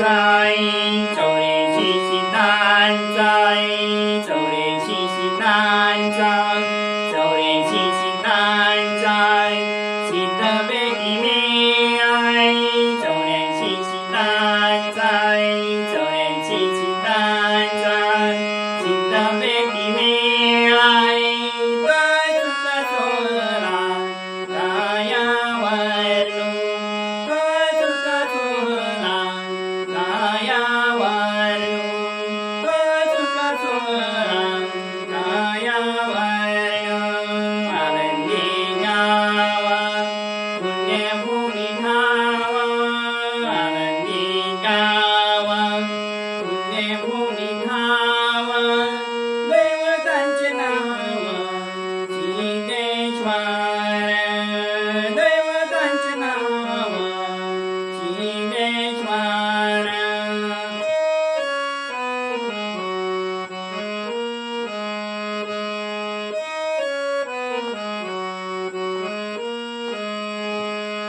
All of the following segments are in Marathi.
在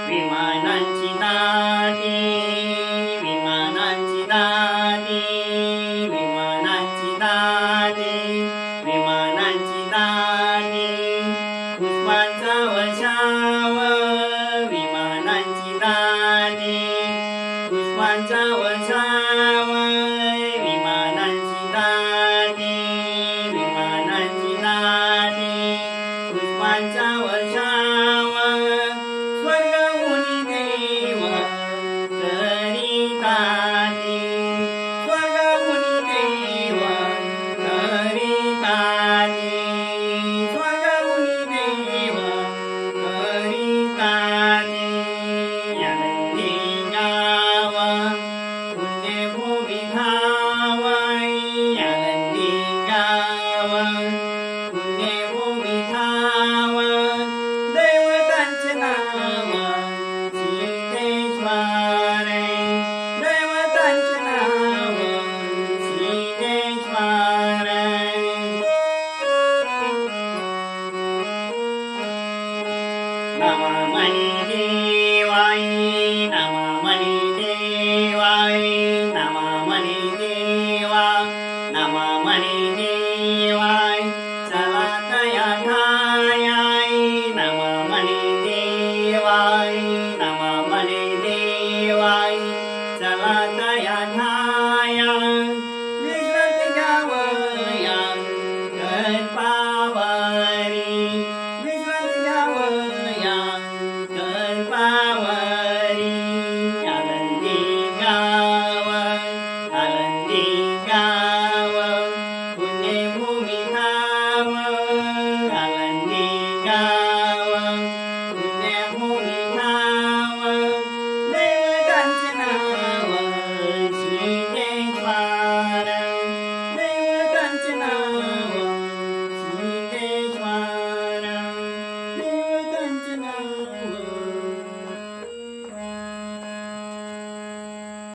विमानांची दादी विमानांची दादी विमानांची दादी विमानांची दादी पुष्पांचा वशाव विमानांची दादी पुष्पांचा वशा Bye.